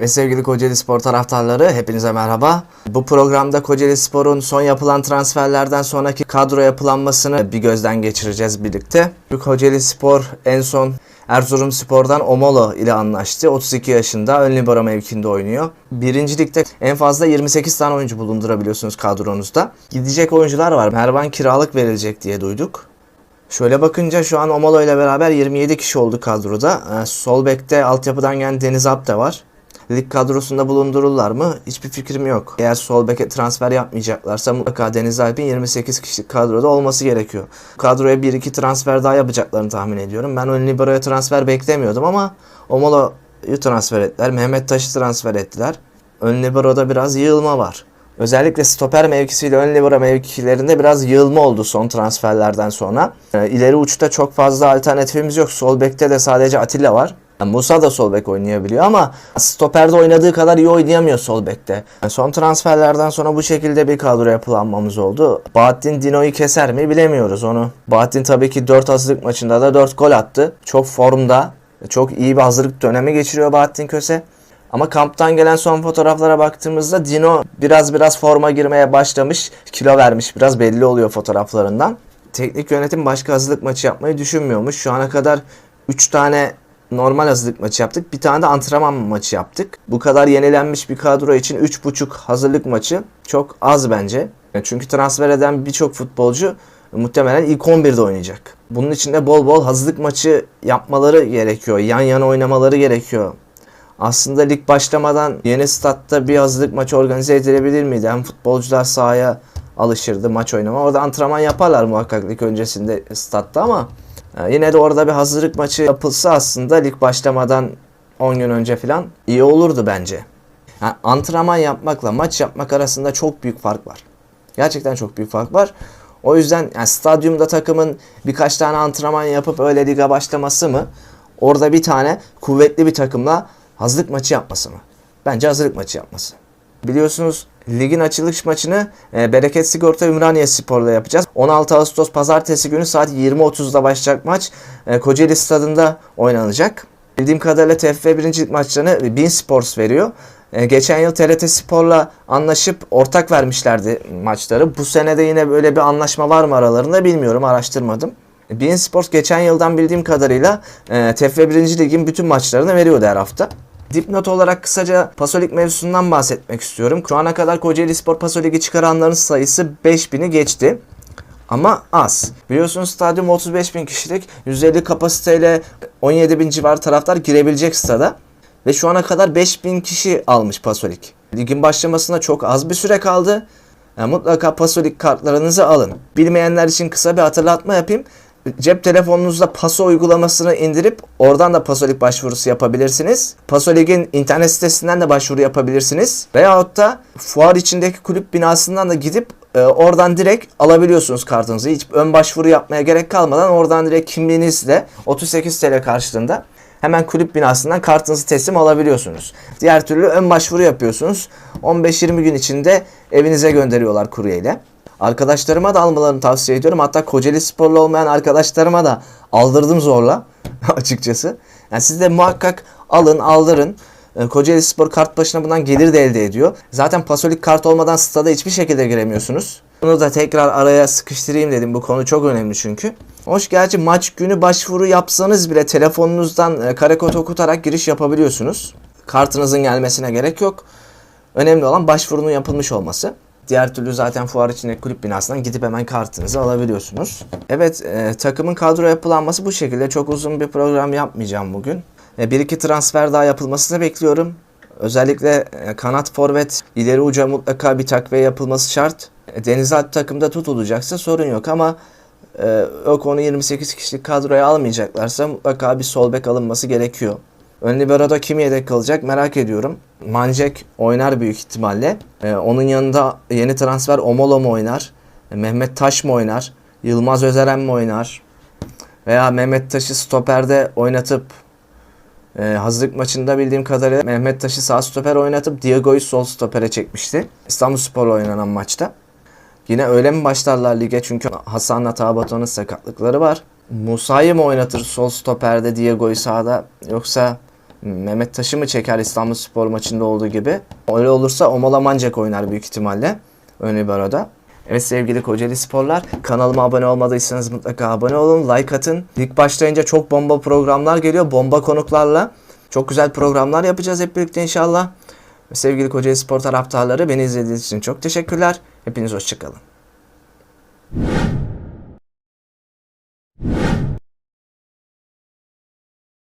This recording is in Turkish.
Ve sevgili Kocaeli Spor taraftarları hepinize merhaba. Bu programda Kocaeli Spor'un son yapılan transferlerden sonraki kadro yapılanmasını bir gözden geçireceğiz birlikte. Kocaeli Spor en son Erzurum Spor'dan Omolo ile anlaştı. 32 yaşında ön libero mevkinde oynuyor. Birinci ligde en fazla 28 tane oyuncu bulundurabiliyorsunuz kadronuzda. Gidecek oyuncular var. Mervan kiralık verilecek diye duyduk. Şöyle bakınca şu an Omolo ile beraber 27 kişi oldu kadroda. Ee, Sol bekte altyapıdan gelen Deniz Alp var. Lig kadrosunda bulundururlar mı? Hiçbir fikrim yok. Eğer sol beke transfer yapmayacaklarsa mutlaka Deniz Alp'in 28 kişilik kadroda olması gerekiyor. Kadroya 1-2 transfer daha yapacaklarını tahmin ediyorum. Ben ön libero'ya transfer beklemiyordum ama Omolo'yu transfer ettiler. Mehmet Taş'ı transfer ettiler. Ön libero'da biraz yığılma var. Özellikle stoper mevkisiyle ön libero mevkilerinde biraz yığılma oldu son transferlerden sonra. Ee, İleri uçta çok fazla alternatifimiz yok. Sol bekte de sadece Atilla var. Yani Musa da sol bek oynayabiliyor ama stoperde oynadığı kadar iyi oynayamıyor sol bekte. Yani son transferlerden sonra bu şekilde bir kadro yapılanmamız oldu. Bahattin Dino'yu keser mi bilemiyoruz onu. Bahattin tabii ki 4 hazırlık maçında da 4 gol attı. Çok formda. Çok iyi bir hazırlık dönemi geçiriyor Bahattin Köse. Ama kamptan gelen son fotoğraflara baktığımızda Dino biraz biraz forma girmeye başlamış. Kilo vermiş biraz belli oluyor fotoğraflarından. Teknik yönetim başka hazırlık maçı yapmayı düşünmüyormuş. Şu ana kadar 3 tane normal hazırlık maçı yaptık. Bir tane de antrenman maçı yaptık. Bu kadar yenilenmiş bir kadro için 3,5 hazırlık maçı çok az bence. Çünkü transfer eden birçok futbolcu muhtemelen ilk 11'de oynayacak. Bunun için de bol bol hazırlık maçı yapmaları gerekiyor. Yan yana oynamaları gerekiyor. Aslında lig başlamadan yeni statta bir hazırlık maçı organize edilebilir miydi? Hem futbolcular sahaya alışırdı maç oynama. Orada antrenman yaparlar muhakkak lig öncesinde statta ama yine de orada bir hazırlık maçı yapılsa aslında lig başlamadan 10 gün önce falan iyi olurdu bence. Yani antrenman yapmakla maç yapmak arasında çok büyük fark var. Gerçekten çok büyük fark var. O yüzden yani stadyumda takımın birkaç tane antrenman yapıp öyle liga başlaması mı? Orada bir tane kuvvetli bir takımla hazırlık maçı yapması mı? Bence hazırlık maçı yapması. Biliyorsunuz ligin açılış maçını e, Bereket Sigorta Ümraniye Spor'la yapacağız. 16 Ağustos pazartesi günü saat 20.30'da başlayacak maç e, Kocaeli Stadında oynanacak. Bildiğim kadarıyla TFF 1. Lig maçlarını Bin Sports veriyor. E, geçen yıl TRT Spor'la anlaşıp ortak vermişlerdi maçları. Bu sene de yine böyle bir anlaşma var mı aralarında bilmiyorum araştırmadım. Bein Sports geçen yıldan bildiğim kadarıyla e, TFF 1. Lig'in bütün maçlarını veriyordu her hafta. Dipnot olarak kısaca Pasolik mevzusundan bahsetmek istiyorum. Şu ana kadar Kocaeli Spor Pasolik'i çıkaranların sayısı 5000'i geçti. Ama az. Biliyorsunuz stadyum 35 bin kişilik 150 kapasiteyle 17 bin civarı taraftar girebilecek stada. Ve şu ana kadar 5000 kişi almış Pasolik. Ligin başlamasına çok az bir süre kaldı. Yani mutlaka Pasolik kartlarınızı alın. Bilmeyenler için kısa bir hatırlatma yapayım cep telefonunuzda Paso uygulamasını indirip oradan da Pasolik başvurusu yapabilirsiniz. Pasolik'in internet sitesinden de başvuru yapabilirsiniz. Veyahut da fuar içindeki kulüp binasından da gidip e, oradan direkt alabiliyorsunuz kartınızı. Hiç ön başvuru yapmaya gerek kalmadan oradan direkt kimliğinizle 38 TL karşılığında hemen kulüp binasından kartınızı teslim alabiliyorsunuz. Diğer türlü ön başvuru yapıyorsunuz. 15-20 gün içinde evinize gönderiyorlar kuryeyle. Arkadaşlarıma da almalarını tavsiye ediyorum. Hatta Kocaeli sporlu olmayan arkadaşlarıma da aldırdım zorla açıkçası. Yani siz de muhakkak alın, aldırın. Ee, Kocaeli Spor kart başına bundan gelir de elde ediyor. Zaten pasolik kart olmadan stada hiçbir şekilde giremiyorsunuz. Bunu da tekrar araya sıkıştırayım dedim. Bu konu çok önemli çünkü. Hoş gerçi maç günü başvuru yapsanız bile telefonunuzdan e, kare kod okutarak giriş yapabiliyorsunuz. Kartınızın gelmesine gerek yok. Önemli olan başvurunun yapılmış olması. Diğer türlü zaten fuar içindeki kulüp binasından gidip hemen kartınızı alabiliyorsunuz. Evet e, takımın kadro yapılanması bu şekilde. Çok uzun bir program yapmayacağım bugün. E, bir iki transfer daha yapılmasını bekliyorum. Özellikle e, kanat forvet ileri uca mutlaka bir takviye yapılması şart. E, Deniz Alp takımda tutulacaksa sorun yok ama e, yok onu 28 kişilik kadroya almayacaklarsa mutlaka bir sol bek alınması gerekiyor. Ön libero'da kim yedek kalacak merak ediyorum. Mancek oynar büyük ihtimalle. Ee, onun yanında yeni transfer Omolo mu oynar? Mehmet Taş mı oynar? Yılmaz Özeren mi oynar? Veya Mehmet Taş'ı stoperde oynatıp e, hazırlık maçında bildiğim kadarıyla Mehmet Taş'ı sağ stoper oynatıp Diego'yu sol stopere çekmişti. İstanbul Spor oynanan maçta. Yine öyle mi başlarlar lige? Çünkü Hasan'la Tabaton'un sakatlıkları var. Musa'yı mı oynatır sol stoperde Diego'yu sağda yoksa Mehmet Taş'ı mı çeker İstanbul Spor maçında olduğu gibi? Öyle olursa Omola Mancak oynar büyük ihtimalle. Ön libero'da. Evet sevgili Kocaeli Sporlar kanalıma abone olmadıysanız mutlaka abone olun. Like atın. Lig başlayınca çok bomba programlar geliyor. Bomba konuklarla. Çok güzel programlar yapacağız hep birlikte inşallah. Sevgili Kocaeli Spor taraftarları beni izlediğiniz için çok teşekkürler. Hepiniz hoşçakalın.